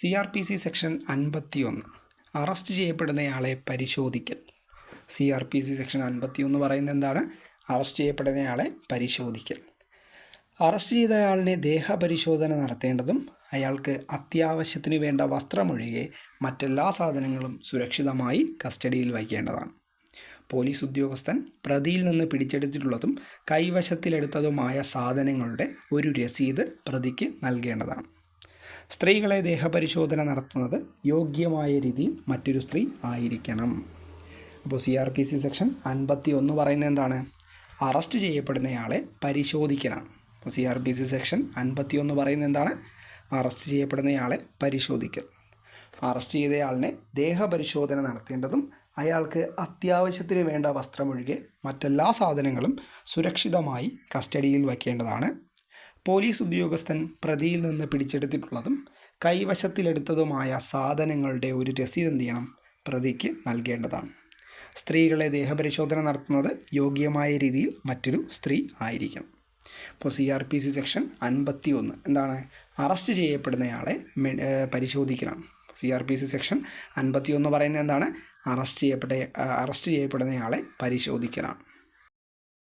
C R P C section അൻപത്തിയൊന്ന്. Arrest ചെയ്യപ്പെടുന്നയാളെ പരിശോധിക്കൽ. C R P C section അൻപത്തിയൊന്ന് പറയുന്നത് എന്താണ്? അറസ്റ്റ് ചെയ്യപ്പെടുന്നയാളെ പരിശോധിക്കൽ. അറസ്റ്റ് ചെയ്തയാളിനെ ദേഹപരിശോധന നടത്തേണ്ടതും അയാൾക്ക് അത്യാവശ്യത്തിന് വേണ്ട വസ്ത്രമൊഴികെ മറ്റെല്ലാ സാധനങ്ങളും സുരക്ഷിതമായി കസ്റ്റഡിയിൽ വയ്ക്കേണ്ടതാണ്. പോലീസ് ഉദ്യോഗസ്ഥൻ പ്രതിയിൽ നിന്ന് പിടിച്ചെടുത്തിട്ടുള്ളതും കൈവശത്തിലെടുത്തതുമായ സാധനങ്ങളുടെ ഒരു രസീത് പ്രതിക്ക് നൽകേണ്ടതാണ്. സ്ത്രീകളെ ദേഹപരിശോധന നടത്തുന്നത് യോഗ്യമായ രീതിയിൽ മറ്റൊരു സ്ത്രീ ആയിരിക്കണം. അപ്പോൾ C R P C section അൻപത്തി ഒന്ന് പറയുന്നത് എന്താണ്? അറസ്റ്റ് ചെയ്യപ്പെടുന്നയാളെ പരിശോധിക്കലാണ് അപ്പോൾ C R P C section അൻപത്തി ഒന്ന് പറയുന്നത് എന്താണ്? അറസ്റ്റ് ചെയ്യപ്പെടുന്നയാളെ പരിശോധിക്കൽ. അറസ്റ്റ് ചെയ്തയാളിനെ ദേഹപരിശോധന നടത്തേണ്ടതും അയാൾക്ക് അത്യാവശ്യത്തിന് വേണ്ട വസ്ത്രമൊഴികെ മറ്റെല്ലാ സാധനങ്ങളും സുരക്ഷിതമായി കസ്റ്റഡിയിൽ വയ്ക്കേണ്ടതാണ്. പോലീസ് ഉദ്യോഗസ്ഥൻ പ്രതിയിൽ നിന്ന് പിടിച്ചെടുത്തിട്ടുള്ളതും കൈവശത്തിലെടുത്തതുമായ സാധനങ്ങളുടെ ഒരു രസീത് എന്ത് ചെയ്യണം പ്രതിക്ക് നൽകേണ്ടതാണ്. സ്ത്രീകളെ ദേഹപരിശോധന നടത്തുന്നത് യോഗ്യമായ രീതിയിൽ മറ്റൊരു സ്ത്രീ ആയിരിക്കണം. ഇപ്പോൾ C R P C section അൻപത്തി ഒന്ന് എന്താണ്? അറസ്റ്റ് ചെയ്യപ്പെടുന്നയാളെ പരിശോധിക്കണം. C R P C section അൻപത്തി ഒന്ന് പറയുന്നത് എന്താണ്? അറസ്റ്റ് ചെയ്യപ്പെട്ട അറസ്റ്റ് ചെയ്യപ്പെടുന്നയാളെ പരിശോധിക്കണം.